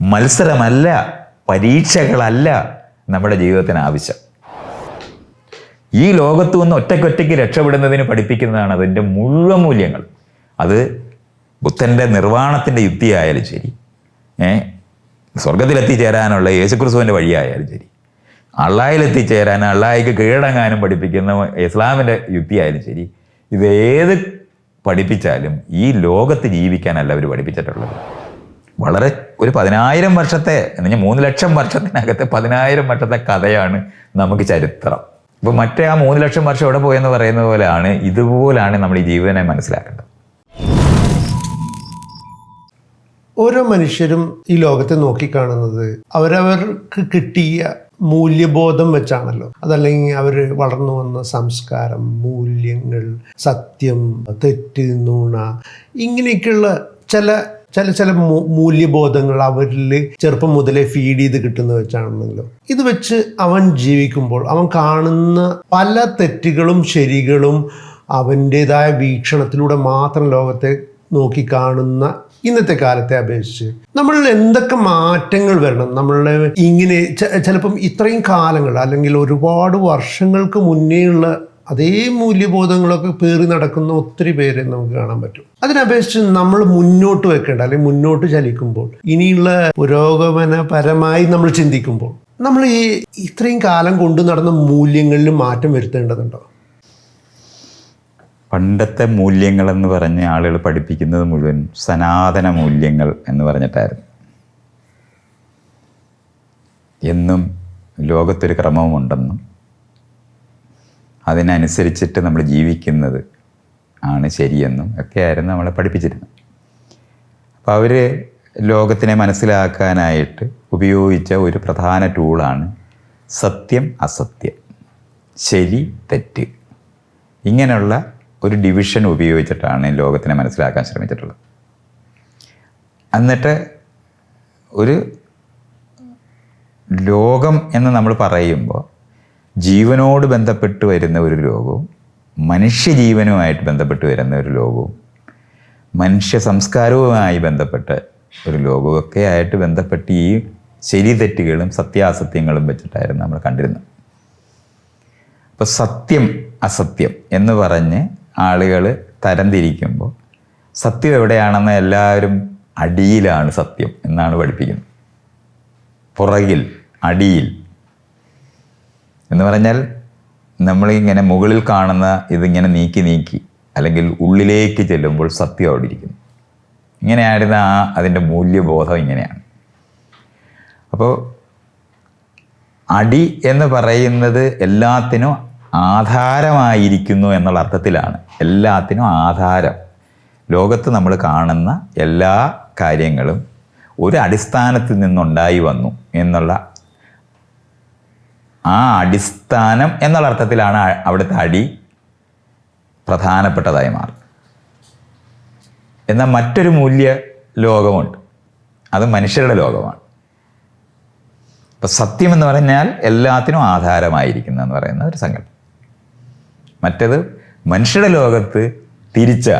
മത്സരമല്ല പരീക്ഷകളല്ല നമ്മുടെ ജീവിതത്തിന് ആവശ്യം. ഈ ലോകത്തു നിന്ന് ഒറ്റയ്ക്കൊറ്റയ്ക്ക് രക്ഷപ്പെടുന്നതിന് പഠിപ്പിക്കുന്നതാണ് അതിന്റെ മുഴുവൻ മൂല്യങ്ങൾ. അത് ബുദ്ധന്റെ നിർവാണത്തിന്റെ യുക്തിയായാലും ശരി. ഏ? സ്വർഗത്തിലെത്തിച്ചേരാനുള്ള യേശുക്രിസ്തുവിന്റെ വഴിയായാലും ശരി. അള്ളായിലെത്തിച്ചേരാൻ അള്ളായിക്ക് കീഴടങ്ങാനും പഠിപ്പിക്കുന്ന ഇസ്ലാമിന്റെ യുക്തിയായാലും ശരി. ഇത് ഏത് പഠിപ്പിച്ചാലും ഈ ലോകത്ത് ജീവിക്കാനല്ല അവർ പഠിപ്പിച്ചിട്ടുള്ളത്. വളരെ ഒരു പതിനായിരം വർഷത്തെ എന്ന് പറഞ്ഞാൽ മൂന്ന് ലക്ഷം വർഷത്തിനകത്തെ പതിനായിരം വർഷത്തെ കഥയാണ് നമുക്ക് ചരിത്രം. അപ്പോൾ മറ്റേ ആ മൂന്ന് ലക്ഷം വർഷം എവിടെ പോയെന്ന് പറയുന്ന പോലെയാണ് ഇതുപോലാണ് നമ്മൾ ഈ ജീവനെ മനസ്സിലാക്കേണ്ടത്. ഓരോ മനുഷ്യരും ഈ ലോകത്തെ നോക്കിക്കാണുന്നത് അവരവർക്ക് കിട്ടിയ മൂല്യബോധം വെച്ചാണല്ലോ. അതല്ലെങ്കിൽ അവർ വളർന്നു വന്ന സംസ്കാരം മൂല്യങ്ങൾ സത്യം തെറ്റ് നുണ ഇങ്ങനെയൊക്കെയുള്ള ചില ചില ചില മൂല്യബോധങ്ങൾ അവരിൽ ചെറുപ്പം മുതലേ ഫീഡ് ചെയ്ത് കിട്ടുന്ന വെച്ചാണെന്നെങ്കിലും ഇത് വെച്ച് അവൻ ജീവിക്കുമ്പോൾ അവൻ കാണുന്ന പല തെറ്റുകളും ശരികളും അവന്റെതായ വീക്ഷണത്തിലൂടെ മാത്രം ലോകത്തെ നോക്കി കാണുന്ന ഇന്നത്തെ കാലത്തെ അപേക്ഷിച്ച് നമ്മൾ എന്തൊക്കെ മാറ്റങ്ങൾ വരണം നമ്മളുടെ ഇങ്ങനെ ചിലപ്പം ഇത്രയും കാലങ്ങൾ അല്ലെങ്കിൽ ഒരുപാട് വർഷങ്ങൾക്ക് മുന്നേയുള്ള അതേ മൂല്യബോധങ്ങളൊക്കെ പേറി നടക്കുന്ന ഒത്തിരി പേരെ നമുക്ക് കാണാൻ പറ്റും. അതിനപേക്ഷിച്ച് നമ്മൾ മുന്നോട്ട് വെക്കേണ്ട അല്ലെങ്കിൽ മുന്നോട്ട് ചലിക്കുമ്പോൾ ഇനിയുള്ള പുരോഗമനപരമായി നമ്മൾ ചിന്തിക്കുമ്പോൾ നമ്മൾ ഈ ഇത്രയും കാലം കൊണ്ടു നടന്ന മൂല്യങ്ങളിൽ മാറ്റം വരുത്തേണ്ടതുണ്ടോ? പണ്ടത്തെ മൂല്യങ്ങൾ എന്ന് പറഞ്ഞ് ആളുകൾ പഠിപ്പിക്കുന്നത് മുഴുവൻ സനാതന മൂല്യങ്ങൾ എന്ന് പറഞ്ഞിട്ടായിരുന്നു. എന്നും ലോകത്തൊരു ക്രമമുണ്ടെന്നും അതിനനുസരിച്ചിട്ട് നമ്മൾ ജീവിക്കുന്നത് ആണ് ശരിയെന്നും ഒക്കെയായിരുന്നു നമ്മളെ പഠിപ്പിച്ചിരുന്നത്. അപ്പോൾ അവർ ലോകത്തിനെ മനസ്സിലാക്കാനായിട്ട് ഉപയോഗിച്ച ഒരു പ്രധാന ടൂളാണ് സത്യം അസത്യം ശരി തെറ്റ്. ഇങ്ങനെയുള്ള ഒരു ഡിവിഷൻ ഉപയോഗിച്ചിട്ടാണ് ലോകത്തിനെ മനസ്സിലാക്കാൻ ശ്രമിച്ചിട്ടുള്ളത്. എന്നിട്ട് ഒരു ലോകം എന്ന് നമ്മൾ പറയുമ്പോൾ ജീവനോട് ബന്ധപ്പെട്ട് വരുന്ന ഒരു ലോകവും മനുഷ്യജീവനുമായിട്ട് ബന്ധപ്പെട്ട് വരുന്ന ഒരു ലോകവും മനുഷ്യ സംസ്കാരവുമായി ബന്ധപ്പെട്ട ഒരു ലോകമൊക്കെ ആയിട്ട് ബന്ധപ്പെട്ട് ഈ ശരി തെറ്റുകളും സത്യാസത്യങ്ങളും വെച്ചിട്ടായിരുന്നു നമ്മൾ കണ്ടിരുന്നത്. അപ്പോൾ സത്യം അസത്യം എന്ന് പറഞ്ഞ് ആളുകൾ തരംതിരിക്കുമ്പോൾ സത്യം എവിടെയാണെന്ന് എല്ലാവരും അടിയിലാണ് സത്യം എന്നാണ് പഠിപ്പിക്കുന്നത്. പുറകിൽ അടിയിൽ എന്ന് പറഞ്ഞാൽ നമ്മളിങ്ങനെ മുകളിൽ കാണുന്ന ഇതിങ്ങനെ നീക്കി നീക്കി അല്ലെങ്കിൽ ഉള്ളിലേക്ക് ചെല്ലുമ്പോൾ സത്യം അവിടെ ഇരിക്കുന്നു. ഇങ്ങനെയായിരുന്ന ആ അതിന്റെ മൂല്യബോധം ഇങ്ങനെയാണ്. അപ്പോൾ അടി എന്ന് പറയുന്നത് എല്ലാത്തിനും ആധാരമായിരിക്കുന്നു എന്നുള്ള അർത്ഥത്തിലാണ്. എല്ലാത്തിനും ആധാരം. ലോകത്ത് നമ്മൾ കാണുന്ന എല്ലാ കാര്യങ്ങളും ഒരു അടിസ്ഥാനത്തിൽ നിന്നുണ്ടായി വന്നു എന്നുള്ള ആ അടിസ്ഥാനം എന്നുള്ള അർത്ഥത്തിലാണ് അവിടുത്തെ അടി പ്രധാനപ്പെട്ടതായി മാറും എന്നാൽ മറ്റൊരു മൂല്യ ലോകമുണ്ട്. അത് മനുഷ്യരുടെ ലോകമാണ്. ഇപ്പം സത്യം എന്ന് പറഞ്ഞാൽ എല്ലാത്തിനും ആധാരമായിരിക്കുന്നു എന്ന് പറയുന്ന ഒരു സങ്കല്പം. മറ്റത് മനുഷ്യരുടെ ലോകത്ത് തിരിച്ച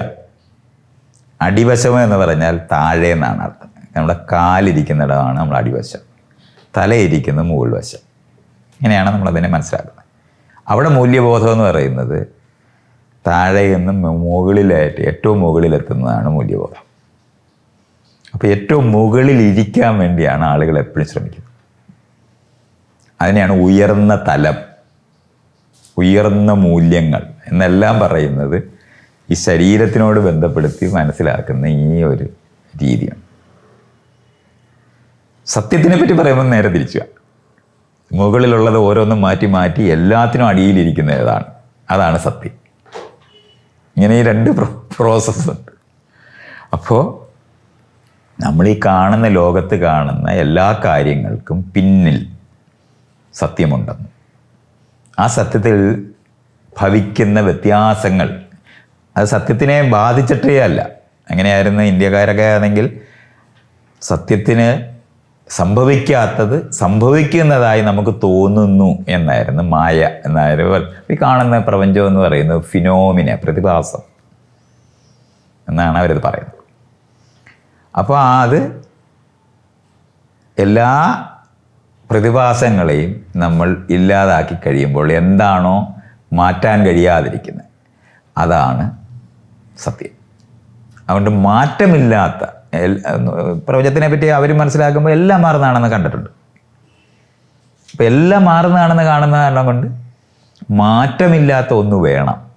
അടിവശം എന്ന് പറഞ്ഞാൽ താഴെ എന്നാണ് അർത്ഥം. നമ്മുടെ കാലിരിക്കുന്നിടമാണ് നമ്മൾ അടിവശം. തലയിരിക്കുന്ന മുകൾ വശം ഇങ്ങനെയാണ് നമ്മളതിനെ മനസ്സിലാക്കുന്നത്. അവിടെ മൂല്യബോധം എന്ന് പറയുന്നത് താഴെ നിന്ന് മുകളിലായിട്ട് ഏറ്റവും മുകളിലെത്തുന്നതാണ് മൂല്യബോധം. അപ്പോൾ ഏറ്റവും മുകളിൽ ഇരിക്കാൻ വേണ്ടിയാണ് ആളുകൾ എപ്പോഴും ശ്രമിക്കുന്നത്. അതിനെയാണ് ഉയർന്ന തലം ഉയർന്ന മൂല്യങ്ങൾ എന്നെല്ലാം പറയുന്നത് ഈ ശരീരത്തിനോട് ബന്ധപ്പെടുത്തി മനസ്സിലാക്കുന്ന ഈ ഒരു രീതിയാണ്. സത്യത്തിനെ പറ്റി പറയുമ്പോൾ നേരെ തിരിച്ചുക മുകളിലുള്ളത് ഓരോന്നും മാറ്റി മാറ്റി എല്ലാത്തിനും അടിയിലിരിക്കുന്ന ഏതാണ്? അതാണ് സത്യം. ഇങ്ങനെ ഈ രണ്ട് പ്രോസസ്സ് ഉണ്ട്. അപ്പോൾ നമ്മൾ ഈ കാണുന്ന ലോകത്ത് കാണുന്ന എല്ലാ കാര്യങ്ങൾക്കും പിന്നിൽ സത്യമുണ്ടെന്ന്. ആ സത്യത്തിൽ ഭവിക്കുന്ന വ്യത്യാസങ്ങൾ അത് സത്യത്തിനെ ബാധിച്ചിട്ടേ അല്ല. അങ്ങനെയായിരുന്നു ഇന്ത്യക്കാരൊക്കെ ആണെങ്കിൽ സത്യത്തിന് സംഭവിക്കാത്തത് സംഭവിക്കുന്നതായി നമുക്ക് തോന്നുന്നു എന്നായിരുന്നു മായ എന്നായിരുന്നു ഈ കാണുന്ന പ്രപഞ്ചം എന്ന് പറയുന്നത് ഫിനോമിന പ്രതിഭാസം എന്നാണ് അവരത് പറയുന്നത്. അപ്പോൾ അത് എല്ലാ പ്രതിഭാസങ്ങളെയും നമ്മൾ ഇല്ലാതാക്കി കഴിയുമ്പോൾ എന്താണോ മാറ്റാൻ കഴിയാതിരിക്കുന്നത് അതാണ് സത്യം. അതുകൊണ്ട് മാറ്റമില്ലാത്ത പ്രപഞ്ചത്തിനെ പറ്റി അവർ മനസ്സിലാക്കുമ്പോൾ എല്ലാം മാറുന്നതാണെന്ന് കണ്ടിട്ടുണ്ട്. അപ്പം എല്ലാം മാറുന്നതാണെന്ന് കാണുന്ന കാരണം കൊണ്ട് മാറ്റമില്ലാത്ത ഒന്ന് വേണം.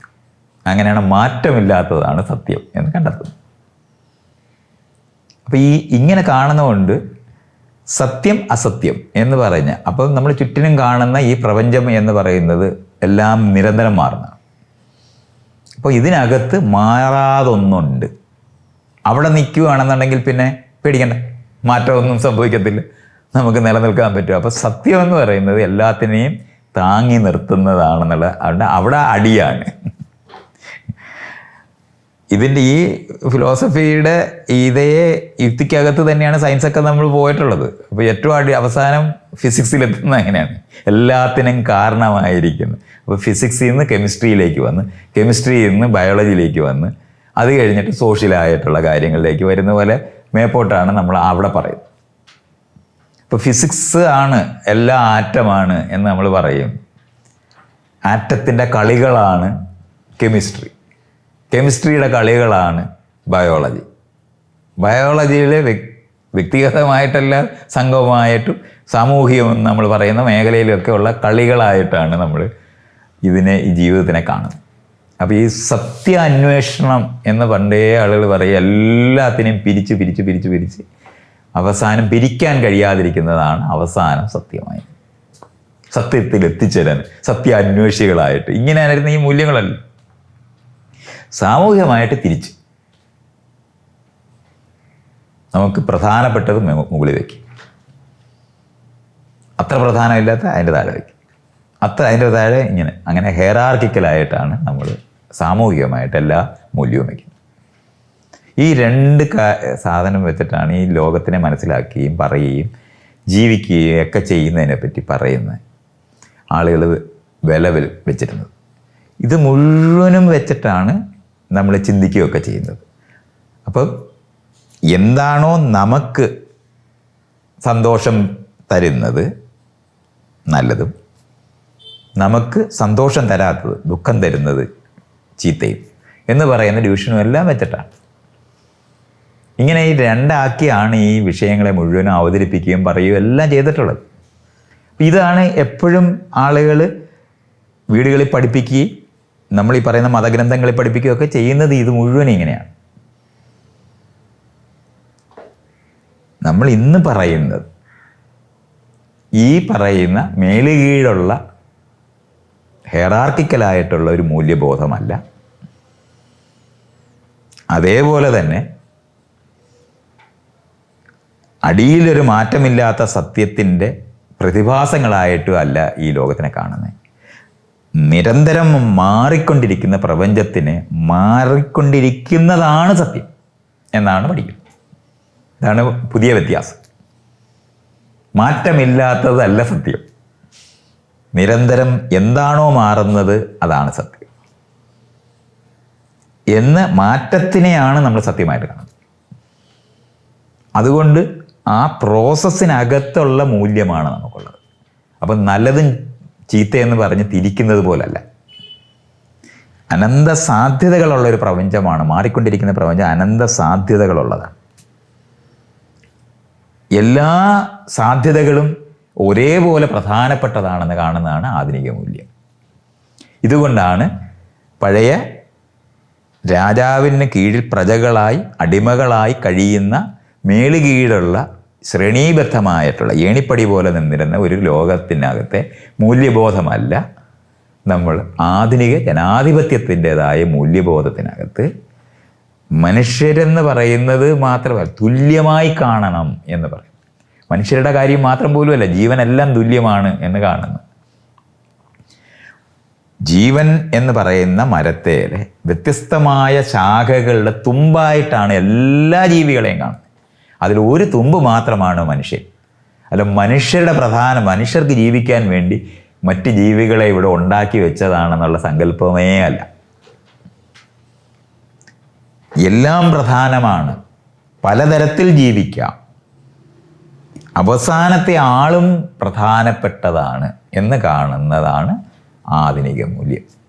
അങ്ങനെയാണ് മാറ്റമില്ലാത്തതാണ് സത്യം എന്ന് കണ്ടെത്തുന്നത്. അപ്പം ഈ ഇങ്ങനെ കാണുന്നതുകൊണ്ട് സത്യം അസത്യം എന്ന് പറഞ്ഞ അപ്പം നമ്മൾ ചുറ്റിനും കാണുന്ന ഈ പ്രപഞ്ചം എന്ന് പറയുന്നത് എല്ലാം നിരന്തരം മാറുന്നതാണ്. അപ്പോൾ ഇതിനകത്ത് മാറാതൊന്നുണ്ട്. അവിടെ നിൽക്കുകയാണെന്നുണ്ടെങ്കിൽ പിന്നെ പേടിക്കണ്ട. മാറ്റമൊന്നും സംഭവിക്കത്തില്ല. നമുക്ക് നിലനിൽക്കാൻ പറ്റും. അപ്പോൾ സത്യം എന്ന് പറയുന്നത് എല്ലാത്തിനെയും താങ്ങി നിർത്തുന്നതാണെന്നുള്ള അവിടെ അവിടെ അടിയാണ്. ഇതിന്റെ ഈ ഫിലോസഫിയുടെ ഇതേ യുക്തിക്കകത്ത് തന്നെയാണ് സയൻസൊക്കെ നമ്മൾ പോയിട്ടുള്ളത്. അപ്പോൾ ഏറ്റവും അടി അവസാനം ഫിസിക്സിലെത്തുന്നത് അങ്ങനെയാണ്. എല്ലാത്തിനും കാരണമായിരിക്കുന്നത് അപ്പോൾ ഫിസിക്സിൽ നിന്ന് കെമിസ്ട്രിയിലേക്ക് വന്ന് കെമിസ്ട്രിയിൽ നിന്ന് ബയോളജിയിലേക്ക് വന്ന് അത് കഴിഞ്ഞിട്ട് സോഷ്യലായിട്ടുള്ള കാര്യങ്ങളിലേക്ക് വരുന്ന പോലെ മേപ്പോട്ടാണ് നമ്മൾ അവിടെ പറയുന്നത്. ഇപ്പോൾ ഫിസിക്സ് ആണ് എല്ലാ ആറ്റമാണ് എന്ന് നമ്മൾ പറയും. ആറ്റത്തിന്റെ കളികളാണ് കെമിസ്ട്രി. കെമിസ്ട്രിയുടെ കളികളാണ് ബയോളജി. ബയോളജിയിലെ വ്യക് വ്യക്തിഗതമായിട്ടല്ല സംഘവുമായിട്ടും സാമൂഹികം നമ്മൾ പറയുന്ന മേഖലയിലൊക്കെ ഉള്ള കളികളായിട്ടാണ് നമ്മൾ ഇതിനെ ഈ ജീവിതത്തിനെ കാണുന്നത്. അപ്പോൾ ഈ സത്യ അന്വേഷണം എന്ന് പണ്ടേ ആളുകൾ പറയും എല്ലാത്തിനെയും പിരിച്ച് പിരിച്ച് പിരിച്ച് പിരിച്ച് അവസാനം പിരിക്കാൻ കഴിയാതിരിക്കുന്നതാണ് അവസാനം സത്യമായി സത്യത്തിൽ എത്തിച്ചേരാൻ സത്യ അന്വേഷികളായിട്ട് ഇങ്ങനെയായിരുന്നു ഈ മൂല്യങ്ങളല്ല. സാമൂഹികമായിട്ട് തിരിച്ച്. നമുക്ക് പ്രധാനപ്പെട്ടത് മുകളിൽ വയ്ക്കും അത്ര പ്രധാനമില്ലാത്ത അതിന്റെ താഴെ വയ്ക്കും അത്ര അതിന്റെ താഴെ ഇങ്ങനെ അങ്ങനെ ഹെയറാർക്കിക്കലായിട്ടാണ് നമ്മൾ സാമൂഹികമായിട്ട് എല്ലാ മൂല്യവും വയ്ക്കുന്നത് ഈ രണ്ട് സാധനം വെച്ചിട്ടാണ് ഈ ലോകത്തിനെ മനസ്സിലാക്കുകയും പറയുകയും ജീവിക്കുകയും ഒക്കെ ചെയ്യുന്നതിനെ പറ്റി പറയുന്നത് ആളുകൾ വില വെച്ചിരുന്നത്. ഇത് മുഴുവനും വെച്ചിട്ടാണ് നമ്മൾ ചിന്തിക്കുകയൊക്കെ ചെയ്യുന്നത്. അപ്പം എന്താണോ നമുക്ക് സന്തോഷം തരുന്നത് നല്ലതും നമുക്ക് സന്തോഷം തരാത്തത് ദുഃഖം തരുന്നത് ചീത്തയും എന്ന് പറയുന്ന ഡിവിഷനും എല്ലാം വെച്ചിട്ടാണ്. ഇങ്ങനെ ഈ രണ്ടാക്കിയാണ് ഈ വിഷയങ്ങളെ മുഴുവനും അവതരിപ്പിക്കുകയും പറയുകയും എല്ലാം ചെയ്തിട്ടുള്ളത്. ഇതാണ് എപ്പോഴും ആളുകൾ വീടുകളിൽ പഠിപ്പിക്കുകയും നമ്മൾ ഈ പറയുന്ന മതഗ്രന്ഥങ്ങളിൽ പഠിപ്പിക്കുകയൊക്കെ ചെയ്യുന്നത് ഇത് മുഴുവൻ ഇങ്ങനെയാണ്. നമ്മൾ ഇന്ന് പറയുന്നത് ഈ പറയുന്ന മേലുകീഴുള്ള ഹെറാർക്കിക്കലായിട്ടുള്ള ഒരു മൂല്യബോധമല്ല. അതേപോലെ തന്നെ അടിയിലൊരു മാറ്റമില്ലാത്ത സത്യത്തിന്റെ പ്രതിഭാസങ്ങളായിട്ടും അല്ല ഈ ലോകത്തിനെ കാണുന്നത് നിരന്തരം മാറിക്കൊണ്ടിരിക്കുന്ന പ്രപഞ്ചത്തിന് മാറിക്കൊണ്ടിരിക്കുന്നതാണ് സത്യം എന്നാണ് പഠിക്കുന്നത്. ഇതാണ് പുതിയ വ്യത്യാസം. മാറ്റമില്ലാത്തതല്ല സത്യം. നിരന്തരം എന്താണോ മാറുന്നത് അതാണ് സത്യം. എന്ന് മാറ്റത്തിനെയാണ് നമ്മൾ സത്യമായിട്ട് കാണുന്നത്. അതുകൊണ്ട് ആ പ്രോസസ്സിനകത്തുള്ള മൂല്യമാണ് നമുക്കുള്ളത്. അപ്പം നല്ലതും ചീത്തയെന്ന് പറഞ്ഞ് തിരിക്കുന്നത് പോലല്ല. അനന്ത സാധ്യതകളുള്ള ഒരു പ്രപഞ്ചമാണ് മാറിക്കൊണ്ടിരിക്കുന്ന പ്രപഞ്ചം അനന്ത സാധ്യതകളുള്ളതാണ്. എല്ലാ സാധ്യതകളും ഒരേപോലെ പ്രധാനപ്പെട്ടതാണെന്ന് കാണുന്നതാണ് ആധുനിക മൂല്യം. ഇതുകൊണ്ടാണ് പഴയ രാജാവിന് കീഴിൽ പ്രജകളായി അടിമകളായി കഴിയുന്ന മേളുകീഴുള്ള ശ്രേണീബദ്ധമായിട്ടുള്ള ഏണിപ്പടി പോലെ നിന്നിരുന്ന ഒരു ലോകത്തിനകത്തെ മൂല്യബോധമല്ല നമ്മൾ ആധുനിക ജനാധിപത്യത്തിന്റെതായ മൂല്യബോധത്തിനകത്ത് മനുഷ്യരെന്ന് പറയുന്നത് മാത്രമല്ല തുല്യമായി കാണണം എന്ന് പറയും. മനുഷ്യരുടെ കാര്യം മാത്രം പോലുമല്ല ജീവനെല്ലാം തുല്യമാണ് എന്ന് കാണുന്നു. ജീവൻ എന്ന് പറയുന്ന മരത്തേലെ വ്യത്യസ്തമായ ശാഖകളുടെ തുമ്പായിട്ടാണ് എല്ലാ ജീവികളെയും കാണുന്നത്. അതിൽ ഒരു തുമ്പ് മാത്രമാണ് മനുഷ്യൻ. അല്ല മനുഷ്യരുടെ പ്രധാന മനുഷ്യർക്ക് ജീവിക്കാൻ വേണ്ടി മറ്റ് ജീവികളെ ഇവിടെ ഉണ്ടാക്കി വെച്ചതാണെന്നുള്ള സങ്കല്പമേ അല്ല. എല്ലാം പ്രധാനമാണ്. പലതരത്തിൽ ജീവിക്കാം. അവസാനത്തെ ആളും പ്രധാനപ്പെട്ടതാണ് എന്ന് കാണുന്നതാണ് ആധുനിക മൂല്യം.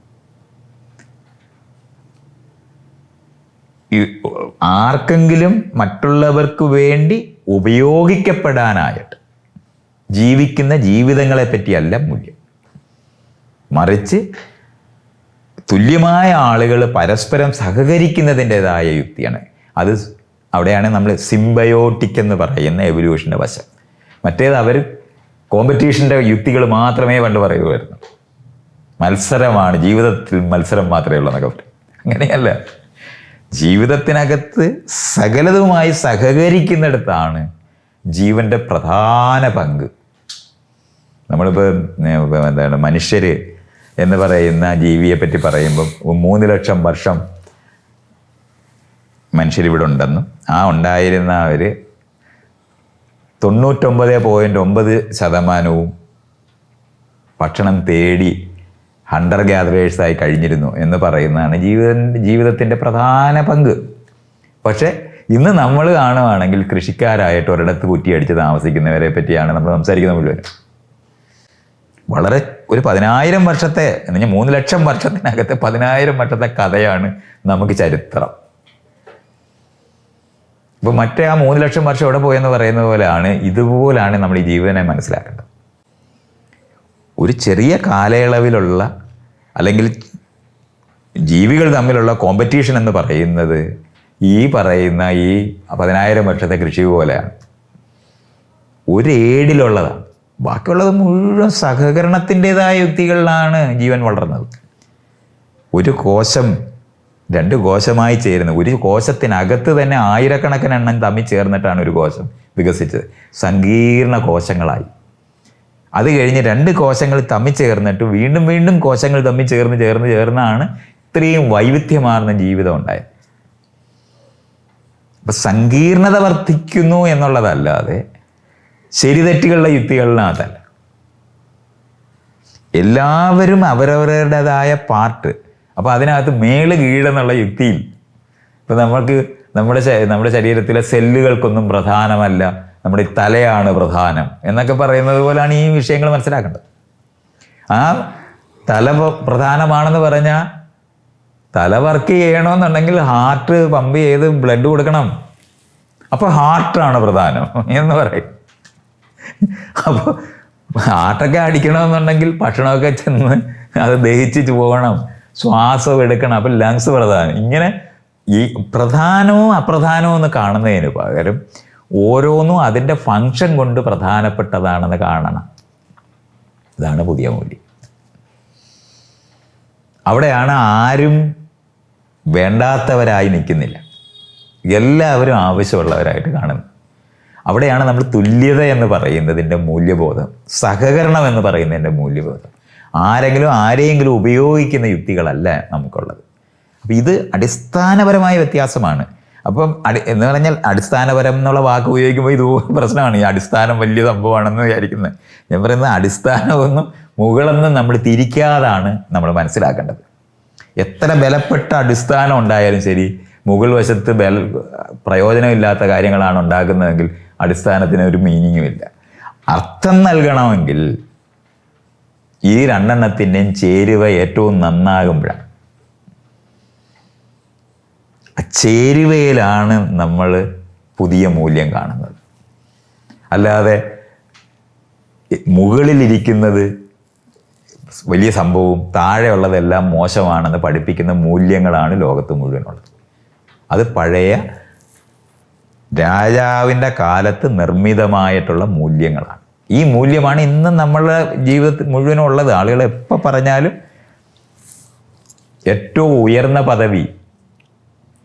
ആർക്കെങ്കിലും മറ്റുള്ളവർക്ക് വേണ്ടി ഉപയോഗിക്കപ്പെടാനായിട്ട് ജീവിക്കുന്ന ജീവിതങ്ങളെ പറ്റിയല്ല മൂല്യം. മറിച്ച് തുല്യമായ ആളുകൾ പരസ്പരം സഹകരിക്കുന്നതിന്റെതായ യുക്തിയാണ്. അത് അവിടെയാണ് നമ്മൾ സിംബയോട്ടിക് എന്ന് പറയുന്ന എവല്യൂഷന്റെ വശം. മറ്റേത് അവർ കോമ്പറ്റീഷന്റെ യുക്തികൾ മാത്രമേ പണ്ട് പറയുമായിരുന്നു മത്സരമാണ് ജീവിതത്തിൽ മത്സരം മാത്രമേ ഉള്ളൂ എന്നൊക്കെ പറയും. അങ്ങനെയല്ല. ജീവിതത്തിനകത്ത് സകലതുമായി സഹകരിക്കുന്നിടത്താണ് ജീവന്റെ പ്രധാന പങ്ക്. നമ്മളിപ്പോൾ എന്താണ് മനുഷ്യർ എന്ന് പറയുന്ന ജീവിയെ പറ്റി പറയുമ്പം മൂന്ന് ലക്ഷം വർഷം മനുഷ്യരിവിടെ ഉണ്ടെന്നും ആ ഉണ്ടായിരുന്ന അവർ തൊണ്ണൂറ്റൊമ്പത് പോയിന്റ് ഒമ്പത് ശതമാനവും ഭക്ഷണം തേടി ഹണ്ടർ ഗ്യാദറേഴ്സായി കഴിഞ്ഞിരുന്നു എന്ന് പറയുന്നതാണ് ജീവിത ജീവിതത്തിന്റെ പ്രധാന പങ്ക്. പക്ഷേ ഇന്ന് നമ്മൾ കാണുവാണെങ്കിൽ കൃഷിക്കാരായിട്ട് ഒരിടത്ത് കുറ്റിയടിച്ച് താമസിക്കുന്നവരെ പറ്റിയാണ് നമ്മൾ സംസാരിക്കുന്നത് മുഴുവൻ വളരെ ഒരു പതിനായിരം വർഷത്തെ എന്ന് പറഞ്ഞാൽ മൂന്ന് ലക്ഷം വർഷത്തിനകത്തെ പതിനായിരം വർഷത്തെ കഥയാണ് നമുക്ക് ചരിത്രം. ഇപ്പം മറ്റേ ആ മൂന്ന് ലക്ഷം വർഷം എവിടെ പോയെന്ന് പറയുന്ന പോലെയാണ് ഇതുപോലാണ് നമ്മൾ ഈ ജീവിതനെ മനസ്സിലാക്കേണ്ടത്. ഒരു ചെറിയ കാലയളവിലുള്ള അല്ലെങ്കിൽ ജീവികൾ തമ്മിലുള്ള കോമ്പറ്റീഷൻ എന്ന് പറയുന്നത് ഈ പറയുന്ന ഈ പതിനായിരം വർഷത്തെ കൃഷി പോലെയാണ്. ഒരു ഏടിലുള്ളതാണ് ബാക്കിയുള്ളത് മുഴുവൻ സഹകരണത്തിന്റെതായ യുക്തികളിലാണ് ജീവൻ വളർന്നത്. ഒരു കോശം രണ്ട് കോശമായി ചേരുന്ന ഒരു കോശത്തിനകത്ത് തന്നെ ആയിരക്കണക്കിന് എണ്ണം തമ്മിൽ ചേർന്നിട്ടാണ് ഒരു കോശം വികസിച്ചത്. സങ്കീർണ കോശങ്ങളായി. അത് കഴിഞ്ഞ് രണ്ട് കോശങ്ങൾ തമ്മിൽ ചേർന്നിട്ട് വീണ്ടും വീണ്ടും കോശങ്ങൾ തമ്മിൽ ചേർന്ന് ചേർന്ന് ചേർന്നാണ് ഇത്രയും വൈവിധ്യമാർന്ന ജീവിതം ഉണ്ടായത്. അപ്പം സങ്കീർണത വർദ്ധിക്കുന്നു എന്നുള്ളതല്ലാതെ ശരിതെറ്റുകളുടെ യുക്തികളിനകത്തല്ല. എല്ലാവരും അവരവരുടേതായ പാർട്ട്. അപ്പോൾ അതിനകത്ത് മേൾ കീഴെന്നുള്ള യുക്തിയിൽ ഇപ്പം നമ്മൾക്ക് നമ്മുടെ നമ്മുടെ ശരീരത്തിലെ സെല്ലുകൾക്കൊന്നും പ്രധാനമല്ല. നമ്മുടെ ഈ തലയാണ് പ്രധാനം എന്നൊക്കെ പറയുന്നത് പോലെയാണ് ഈ വിഷയങ്ങൾ മനസ്സിലാക്കേണ്ടത്. ആ തല പ്രധാനമാണെന്ന് പറഞ്ഞാൽ തല വർക്ക് ചെയ്യണമെന്നുണ്ടെങ്കിൽ ഹാർട്ട് പമ്പ് ചെയ്ത് ബ്ലഡ് കൊടുക്കണം. അപ്പോൾ ഹാർട്ടാണ് പ്രധാനം എന്ന് പറയും. അപ്പോൾ ഹാർട്ടൊക്കെ അടിക്കണമെന്നുണ്ടെങ്കിൽ ഭക്ഷണമൊക്കെ ചെന്ന് അത് ദഹിച്ച് പോകണം. ശ്വാസം എടുക്കണം. അപ്പം ലങ്സ് പ്രധാനം. ഇങ്ങനെ ഈ പ്രധാനവും അപ്രധാനവും എന്ന് കാണുന്നതിന് പകരം ഓരോന്നും അതിന്റെ ഫങ്ഷൻ കൊണ്ട് പ്രധാനപ്പെട്ടതാണെന്ന് കാണണം. ഇതാണ് പുതിയ മൂല്യം. അവിടെയാണ് ആരും വേണ്ടാത്തവരായി നിൽക്കുന്നില്ല. എല്ലാവരും ആവശ്യമുള്ളവരായിട്ട് കാണുന്നു അവിടെയാണ് നമ്മൾ തുല്യത എന്ന് പറയുന്നതിന്റെ മൂല്യബോധം സഹകരണം എന്ന് പറയുന്നതിന്റെ മൂല്യബോധം. ആരെങ്കിലും ആരെയെങ്കിലും ഉപയോഗിക്കുന്ന യുക്തികളല്ല നമുക്കുള്ളത്. അപ്പം ഇത് അടിസ്ഥാനപരമായ വ്യത്യാസമാണ്. അപ്പം അടി എന്ന് പറഞ്ഞാൽ അടിസ്ഥാനപരം എന്നുള്ള വാക്ക് ഉപയോഗിക്കുമ്പോൾ ഇത് പ്രശ്നമാണ്. ഈ അടിസ്ഥാനം വലിയ സംഭവമാണെന്ന് വിചാരിക്കുന്നത് ഞാൻ പറയുന്നത് അടിസ്ഥാനമൊന്നും മുകളൊന്നും നമ്മൾ തിരിക്കാതാണ് നമ്മൾ മനസ്സിലാക്കേണ്ടത്. എത്ര ബലപ്പെട്ട അടിസ്ഥാനം ഉണ്ടായാലും ശരി മുകൾ വശത്ത് ബല പ്രയോജനമില്ലാത്ത കാര്യങ്ങളാണ് ഉണ്ടാക്കുന്നതെങ്കിൽ അടിസ്ഥാനത്തിന് ഒരു മീനിങ്ങും ഇല്ല. അർത്ഥം നൽകണമെങ്കിൽ ഈ രണ്ടെണ്ണത്തിന്റെയും ചേരുവ ഏറ്റവും നന്നാകുമ്പോഴാണ്. ആ ചേരുവയിലാണ് നമ്മൾ പുതിയ മൂല്യം കാണുന്നത്. അല്ലാതെ മുകളിലിരിക്കുന്നത് വലിയ സംഭവവും താഴെയുള്ളതെല്ലാം മോശമാണെന്ന് പഠിപ്പിക്കുന്ന മൂല്യങ്ങളാണ് ലോകത്ത് മുഴുവനുള്ളത്. അത് പഴയ രാജാവിന്റെ കാലത്ത് നിർമ്മിതമായിട്ടുള്ള മൂല്യങ്ങളാണ്. ഈ മൂല്യമാണ് ഇന്ന് നമ്മളുടെ ജീവിതത്തിൽ മുഴുവനും ഉള്ളത് ആളുകൾ എപ്പോൾ പറഞ്ഞാലും ഏറ്റവും ഉയർന്ന പദവി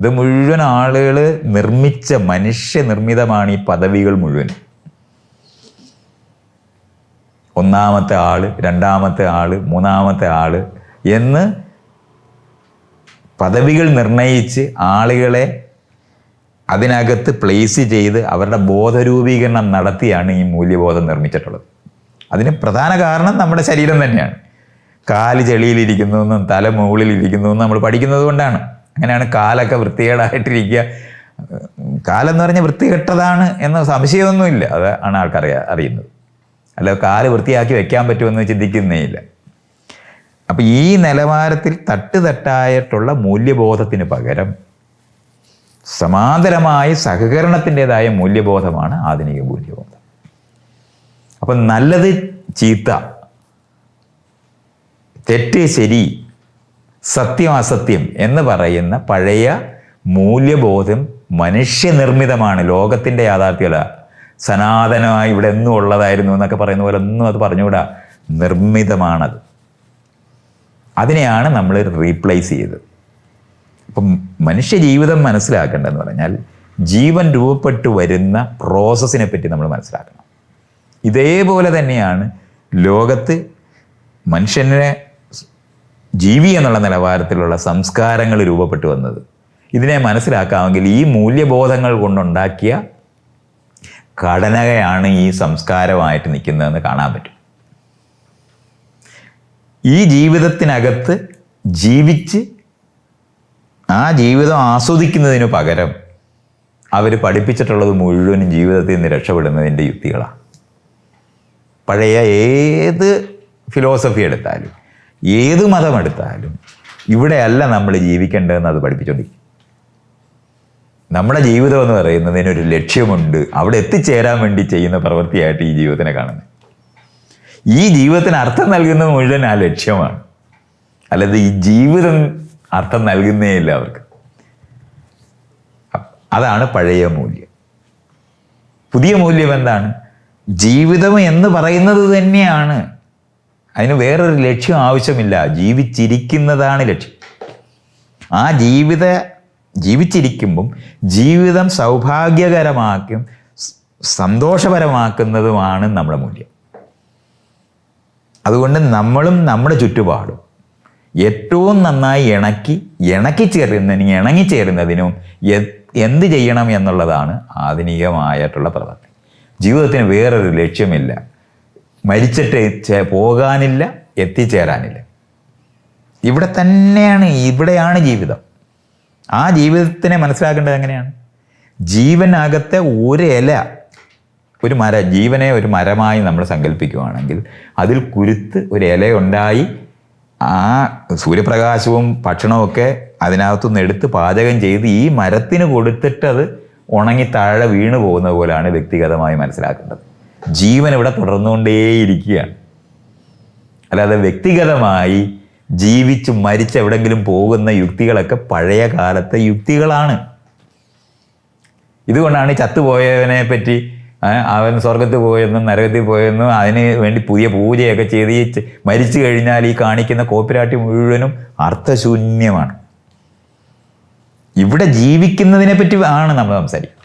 ഇത് മുഴുവൻ ആളുകൾ നിർമ്മിച്ച മനുഷ്യ നിർമ്മിതമാണ് ഈ പദവികൾ മുഴുവൻ. ഒന്നാമത്തെ ആൾ രണ്ടാമത്തെ ആൾ മൂന്നാമത്തെ ആൾ എന്ന് പദവികൾ നിർണയിച്ച് ആളുകളെ അതിനകത്ത് പ്ലേസ് ചെയ്ത് അവരുടെ ബോധരൂപീകരണം നടത്തിയാണ് ഈ മൂല്യബോധം നിർമ്മിച്ചിട്ടുള്ളത്. അതിന് പ്രധാന കാരണം നമ്മുടെ ശരീരം തന്നെയാണ്. കാൽ ചെളിയിലിരിക്കുന്നു എന്നും തല മുകളിലിരിക്കുന്നു എന്നും നമ്മൾ പഠിക്കുന്നത് കൊണ്ടാണ്. അങ്ങനെയാണ് കാലൊക്കെ വൃത്തികേടായിട്ടിരിക്കുക. കാലം എന്ന് പറഞ്ഞാൽ വൃത്തികെട്ടതാണ് എന്ന സംശയമൊന്നുമില്ല. അത് ആണ് ആൾക്കറിയാ അറിയുന്നത്. അല്ല കാൽ വൃത്തിയാക്കി വെക്കാൻ പറ്റുമെന്ന് ചിന്തിക്കുന്നേ ഇല്ല. അപ്പം ഈ നിലവാരത്തിൽ തട്ടുതട്ടായിട്ടുള്ള മൂല്യബോധത്തിന് പകരം സമാന്തരമായ സഹകരണത്തിന്റെതായ മൂല്യബോധമാണ് ആധുനിക മൂല്യബോധം. അപ്പം നല്ലത് ചീത്ത തെറ്റ് ശരി സത്യം അസത്യം എന്ന് പറയുന്ന പഴയ മൂല്യബോധം മനുഷ്യനിർമ്മിതമാണ്. ലോകത്തിന്റെ യാഥാർത്ഥ്യമല്ല. സനാതനമായി ഇവിടെ എന്നും ഉള്ളതായിരുന്നു എന്നൊക്കെ പറയുന്ന പോലെ ഒന്നും അത് പറഞ്ഞുകൂടാ. നിർമ്മിതമാണത്. അതിനെയാണ് നമ്മൾ റീപ്ലേസ് ചെയ്തത്. അപ്പം മനുഷ്യ ജീവിതം മനസ്സിലാക്കേണ്ടതെന്ന് പറഞ്ഞാൽ ജീവൻ രൂപപ്പെട്ടു വരുന്ന പ്രോസസ്സിനെ പറ്റി നമ്മൾ മനസ്സിലാക്കണം. ഇതേപോലെ തന്നെയാണ് ലോകത്ത് മനുഷ്യനെ ജീവി എന്നുള്ള നിലവാരത്തിലുള്ള സംസ്കാരങ്ങൾ രൂപപ്പെട്ടു വന്നത്. ഇതിനെ മനസ്സിലാക്കാമെങ്കിൽ ഈ മൂല്യബോധങ്ങൾ കൊണ്ടുണ്ടാക്കിയ ഘടനകയാണ് ഈ സംസ്കാരമായിട്ട് നിൽക്കുന്നതെന്ന് കാണാൻ പറ്റും. ഈ ജീവിതത്തിനകത്ത് ജീവിച്ച് ആ ജീവിതം ആസ്വദിക്കുന്നതിന് പകരം അവർ പഠിപ്പിച്ചിട്ടുള്ളത് മുഴുവനും ജീവിതത്തിൽ നിന്ന് രക്ഷപ്പെടുന്നതിന്റെ യുക്തികളാണ്. പഴയ ഏത് ഫിലോസഫി എടുത്താലും ഏത് മതമെടുത്താലും ഇവിടെയല്ല നമ്മൾ ജീവിക്കേണ്ടതെന്ന് അത് പഠിപ്പിച്ചുകൊണ്ടിരിക്കും നമ്മുടെ ജീവിതം എന്ന് പറയുന്നതിനൊരു ലക്ഷ്യമുണ്ട് അവിടെ എത്തിച്ചേരാൻ വേണ്ടി ചെയ്യുന്ന പ്രവൃത്തിയായിട്ട് ഈ ജീവിതത്തിനെ കാണുന്നത്. ഈ ജീവിതത്തിന് അർത്ഥം നൽകുന്ന മുഴുവൻ ആ ലക്ഷ്യമാണ്. അല്ലാതെ ഈ ജീവിതം അർത്ഥം നൽകുന്നേ ഇല്ല അവർക്ക്. അതാണ് പഴയ മൂല്യം. പുതിയ മൂല്യം എന്താണ്? ജീവിതം എന്ന് പറയുന്നത് തന്നെയാണ്. അതിന് വേറൊരു ലക്ഷ്യം ആവശ്യമില്ല. ജീവിച്ചിരിക്കുന്നതാണ് ലക്ഷ്യം. ആ ജീവിത ജീവിച്ചിരിക്കുമ്പം ജീവിതം സൗഭാഗ്യകരമാക്കും സന്തോഷപരമാക്കുന്നതുമാണ് നമ്മുടെ മൂല്യം. അതുകൊണ്ട് നമ്മളും നമ്മുടെ ചുറ്റുപാടും ഏറ്റവും നന്നായി ഇണക്കി ഇണക്കി ചേരുന്നതിന് ഇണങ്ങിച്ചേരുന്നതിനും എന്ത് ചെയ്യണം എന്നുള്ളതാണ് ആധുനികമായിട്ടുള്ള പ്രവർത്തി. ജീവിതത്തിന് വേറൊരു ലക്ഷ്യമില്ല. മരിച്ചിട്ട് പോകാനില്ല എത്തിച്ചേരാനില്ല. ഇവിടെ തന്നെയാണ് ഇവിടെയാണ് ജീവിതം. ആ ജീവിതത്തിനെ മനസ്സിലാക്കേണ്ടത് എങ്ങനെയാണ്? ജീവനകത്തെ ഒരു ഇല ഒരു മര ജീവനെ ഒരു മരമായി നമ്മൾ സങ്കല്പിക്കുകയാണെങ്കിൽ അതിൽ കുരുത്ത് ഒരു ഇലയുണ്ടായി ആ സൂര്യപ്രകാശവും ഭക്ഷണവും ഒക്കെ അതിനകത്തുനിന്ന് എടുത്ത് പാചകം ചെയ്ത് ഈ മരത്തിന് കൊടുത്തിട്ടത് ഉണങ്ങി താഴെ വീണു പോകുന്ന പോലെയാണ് വ്യക്തിഗതമായി മനസ്സിലാക്കേണ്ടത്. ജീവൻ ഇവിടെ തുടർന്നുകൊണ്ടേയിരിക്കുകയാണ്. അല്ലാതെ വ്യക്തിഗതമായി ജീവിച്ച് മരിച്ച് എവിടെങ്കിലും പോകുന്ന യുക്തികളൊക്കെ പഴയ കാലത്തെ യുക്തികളാണ്. ഇതുകൊണ്ടാണ് ചത്തുപോയവനെ പറ്റി അവൻ സ്വർഗത്തിൽ പോയെന്നും നരകത്തിൽ പോയെന്നും അതിന് വേണ്ടി പുതിയ പൂജയൊക്കെ ചെയ്ത് മരിച്ചു കഴിഞ്ഞാൽ ഈ കാണിക്കുന്ന കോപ്പിരാട്ടി മുഴുവനും അർത്ഥശൂന്യമാണ്. ഇവിടെ ജീവിക്കുന്നതിനെ പറ്റി ആണ് നമ്മൾ സംസാരിക്കുന്നത്.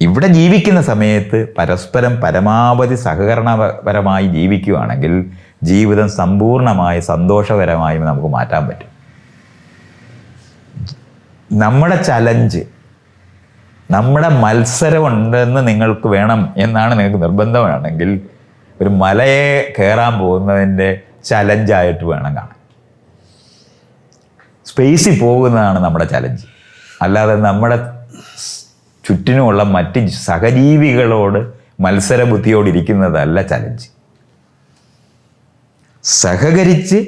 ഇവിടെ ജീവിക്കുന്ന സമയത്ത് പരസ്പരം പരമാവധി സഹകരണപരമായി ജീവിക്കുകയാണെങ്കിൽ ജീവിതം സമ്പൂർണമായി സന്തോഷകരമായി നമുക്ക് മാറ്റാൻ പറ്റും. നമ്മുടെ ചലഞ്ച് നമ്മുടെ മത്സരമുണ്ടെന്ന് നിങ്ങൾക്ക് വേണം എന്നാണ് നിങ്ങൾക്ക് നിർബന്ധമാണെങ്കിൽ ഒരു മലയെ കയറാൻ പോകുന്നതിന്റെ ചലഞ്ചായിട്ട് വേണം കാണാൻ. സ്പേസിൽ പോകുന്നതാണ് നമ്മുടെ ചലഞ്ച് അല്ലാതെ നമ്മുടെ ചുറ്റിനുമുള്ള മറ്റ് സഹജീവികളോട് മത്സര ബുദ്ധിയോട് ചലഞ്ച്. സഹകരിച്ച്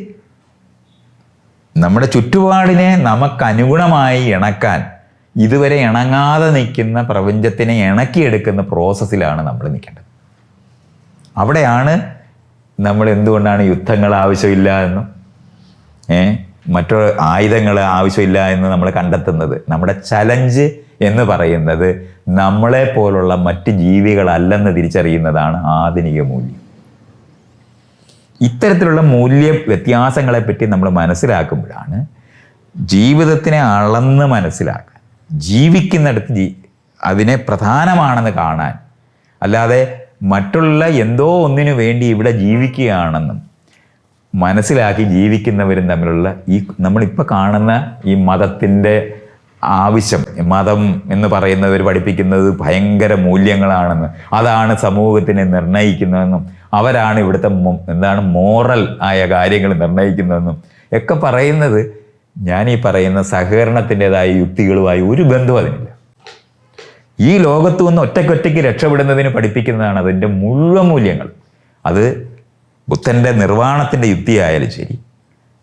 നമ്മുടെ ചുറ്റുപാടിനെ നമുക്ക് അനുഗുണമായി ഇണക്കാൻ ഇതുവരെ ഇണങ്ങാതെ നിൽക്കുന്ന പ്രപഞ്ചത്തിനെ ഇണക്കിയെടുക്കുന്ന പ്രോസസ്സിലാണ് നമ്മൾ നിൽക്കേണ്ടത്. അവിടെയാണ് നമ്മൾ എന്തുകൊണ്ടാണ് യുദ്ധങ്ങൾ ആവശ്യമില്ല എന്നും ഏ മറ്റു ആയുധങ്ങൾ ആവശ്യമില്ല എന്ന് നമ്മൾ കണ്ടെത്തുന്നത്. നമ്മുടെ ചലഞ്ച് എന്ന് പറയുന്നത് നമ്മളെ പോലുള്ള മറ്റ് ജീവികളല്ലെന്ന് തിരിച്ചറിയുന്നതാണ് ആധുനിക മൂല്യം. ഇത്തരത്തിലുള്ള മൂല്യ വ്യത്യാസങ്ങളെപ്പറ്റി നമ്മൾ മനസ്സിലാക്കുമ്പോഴാണ് ജീവിതത്തിനെ അളന്ന് മനസ്സിലാക്കാൻ ജീവിക്കുന്നിടത്ത് ജീ അതിനെ പ്രധാനമാണെന്ന് കാണാൻ അല്ലാതെ മറ്റുള്ള എന്തോ ഒന്നിനു വേണ്ടി ഇവിടെ ജീവിക്കുകയാണെന്നും മനസ്സിലാക്കി ജീവിക്കുന്നവരും തമ്മിലുള്ള ഈ നമ്മളിപ്പോൾ കാണുന്ന ഈ മതത്തിന്റെ ആവശ്യം. മതം എന്ന് പറയുന്നവർ പഠിപ്പിക്കുന്നത് ഭയങ്കര മൂല്യങ്ങളാണെന്ന്. അതാണ് സമൂഹത്തിനെ നിർണയിക്കുന്നതെന്നും അവരാണ് ഇവിടുത്തെ എന്താണ് മോറൽ ആയ കാര്യങ്ങൾ നിർണയിക്കുന്നതെന്നും ഒക്കെ പറയുന്നത് ഞാൻ ഈ പറയുന്ന സഹകരണത്തിന്റെതായ യുക്തികളുമായി ഒരു ബന്ധവും അതിനില്ല. ഈ ലോകത്തു നിന്ന് ഒറ്റയ്ക്കൊറ്റയ്ക്ക് രക്ഷപ്പെടുന്നതിന് പഠിപ്പിക്കുന്നതാണ് അതിന്റെ മുഴുവൻ മൂല്യങ്ങൾ. അത് ബുദ്ധന്റെ നിർവാണത്തിന്റെ യുക്തിയായാലും ശരി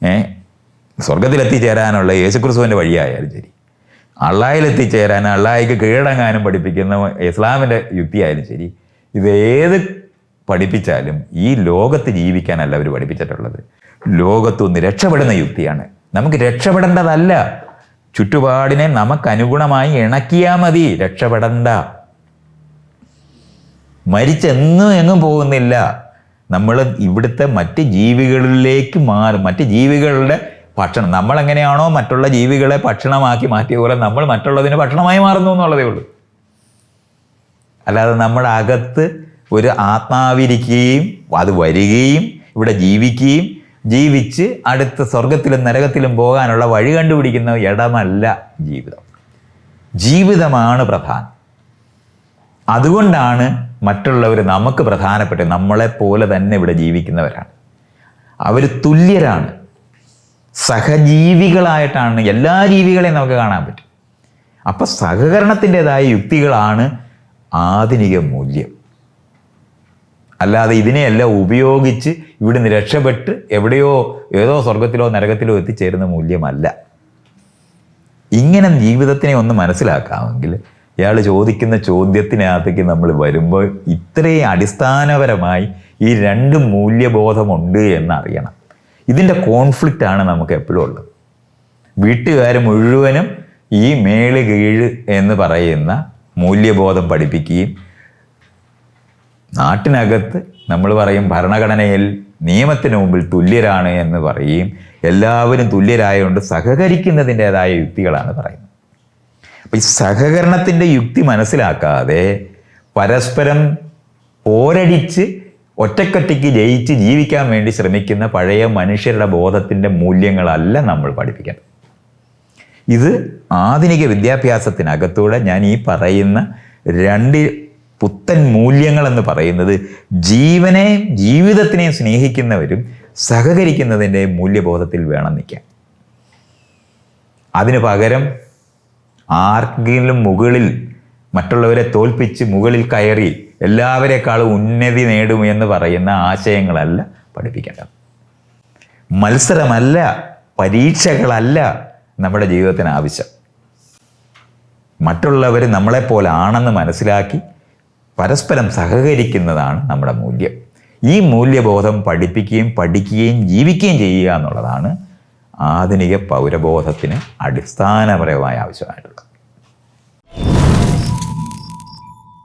ഏ സ്വർഗത്തിലെത്തിച്ചേരാനുള്ള യേശുക്രിസ്തുവിന്റെ വഴിയായാലും ശരി അള്ളാഹിലെത്തിച്ചേരാൻ അള്ളാഹിക്ക് കീഴടങ്ങാനും പഠിപ്പിക്കുന്ന ഇസ്ലാമിന്റെ യുക്തിയായാലും ശരി ഏത് പഠിപ്പിച്ചാലും ഈ ലോകത്ത് ജീവിക്കാനല്ല അവർ പഠിപ്പിച്ചിട്ടുള്ളത്. ലോകത്തുനിന്ന് രക്ഷപ്പെടുന്ന യുക്തിയാണ്. നമുക്ക് രക്ഷപ്പെടേണ്ടതല്ല. ചുറ്റുപാടിനെ നമുക്ക് അനുഗുണമായി ഇണക്കിയാൽ മതി. രക്ഷപ്പെടണ്ട. മരിച്ചെന്നും എങ്ങും പോകുന്നില്ല. നമ്മൾ ഇവിടുത്തെ മറ്റ് ജീവികളിലേക്ക് മാറും. മറ്റ് ജീവികളുടെ ഭക്ഷണം. നമ്മൾ എങ്ങനെയാണോ മറ്റുള്ള ജീവികളെ ഭക്ഷണമാക്കി മാറ്റിയ പോലെ നമ്മൾ മറ്റുള്ളതിന് ഭക്ഷണമായി മാറുന്നു എന്നുള്ളതേ ഉള്ളൂ. അല്ലാതെ നമ്മുടെ അകത്ത് ഒരു ആത്മാവിരിക്കുകയും അത് വരികയും ഇവിടെ ജീവിക്കുകയും ജീവിച്ച് അടുത്ത സ്വർഗത്തിലും നരകത്തിലും പോകാനുള്ള വഴി കണ്ടുപിടിക്കുന്ന ഇടമല്ല ജീവിതം. ജീവിതമാണ് പ്രധാനം. അതുകൊണ്ടാണ് മറ്റുള്ളവർ നമുക്ക് പ്രധാനപ്പെട്ട നമ്മളെപ്പോലെ തന്നെ ഇവിടെ ജീവിക്കുന്നവരാണ്. അവർ തുല്യരാണ്. സഹജീവികളായിട്ടാണ് എല്ലാ ജീവികളെയും നമുക്ക് കാണാൻ പറ്റും. അപ്പം സഹകരണത്തിന്റെതായ യുക്തികളാണ് ആധുനിക മൂല്യം. അല്ലാതെ ഇതിനെയെല്ലാം ഉപയോഗിച്ച് ഇവിടുന്ന് രക്ഷപ്പെട്ട് എവിടെയോ ഏതോ സ്വർഗത്തിലോ നരകത്തിലോ എത്തിച്ചേരുന്ന മൂല്യമല്ല. ഇങ്ങനെ ജീവിതത്തിനെ ഒന്ന് മനസ്സിലാക്കാമെങ്കിൽ ഇയാൾ ചോദിക്കുന്ന ചോദ്യത്തിനകത്തേക്ക് നമ്മൾ വരുമ്പോൾ ഇത്രയും അടിസ്ഥാനപരമായി ഈ രണ്ട് മൂല്യബോധമുണ്ട് എന്നറിയണം. ഇതിന്റെ കോൺഫ്ലിക്റ്റ് ആണ് നമുക്ക് എപ്പോഴും ഉള്ളത്. വീട്ടുകാർ മുഴുവനും ഈ മേൾ കീഴ് എന്ന് പറയുന്ന മൂല്യബോധം പഠിപ്പിക്കുകയും നാട്ടിനകത്ത് നമ്മൾ പറയും ഭരണഘടനയിൽ നിയമത്തിന് മുമ്പിൽ തുല്യരാണ് എന്ന് പറയും എല്ലാവരും തുല്യരായതുകൊണ്ട് സഹകരിക്കുന്നതിന്റെതായ യുക്തികളാണ് പറയുന്നത്. അപ്പം ഈ സഹകരണത്തിന്റെ യുക്തി മനസ്സിലാക്കാതെ പരസ്പരം പോരടിച്ച് ഒറ്റക്കൊറ്റയ്ക്ക് ജയിച്ച് ജീവിക്കാൻ വേണ്ടി ശ്രമിക്കുന്ന പഴയ മനുഷ്യരുടെ ബോധത്തിന്റെ മൂല്യങ്ങളല്ല നമ്മൾ പഠിപ്പിക്കേണ്ടത്. ഇത് ആധുനിക വിദ്യാഭ്യാസത്തിനകത്തൂടെ ഞാൻ ഈ പറയുന്ന രണ്ട് പുത്തൻ മൂല്യങ്ങൾ എന്ന് പറയുന്നത് ജീവനെയും ജീവിതത്തിനെയും സ്നേഹിക്കുന്നവരും സഹകരിക്കുന്നതിന്റെ മൂല്യബോധത്തിൽ വേണം നിൽക്കാൻ. അതിന് പകരം ആർക്കെങ്കിലും മുകളിൽ മറ്റുള്ളവരെ തോൽപ്പിച്ച് മുകളിൽ കയറി എല്ലാവരെക്കാളും ഉന്നതി നേടും എന്ന് പറയുന്ന ആശയങ്ങളല്ല പഠിപ്പിക്കേണ്ടത്. മത്സരമല്ല പരീക്ഷകളല്ല നമ്മുടെ ജീവിതത്തിന് ആവശ്യം. മറ്റുള്ളവർ നമ്മളെപ്പോലെ ആണെന്ന് മനസ്സിലാക്കി പരസ്പരം സഹകരിക്കുന്നതാണ് നമ്മുടെ മൂല്യം. ഈ മൂല്യബോധം പഠിപ്പിക്കുകയും പഠിക്കുകയും ജീവിക്കുകയും ചെയ്യുക എന്നുള്ളതാണ് ആധുനിക പൗരബോധത്തിന് അടിസ്ഥാനപരമായ ആവശ്യമായിട്ടുള്ളത്.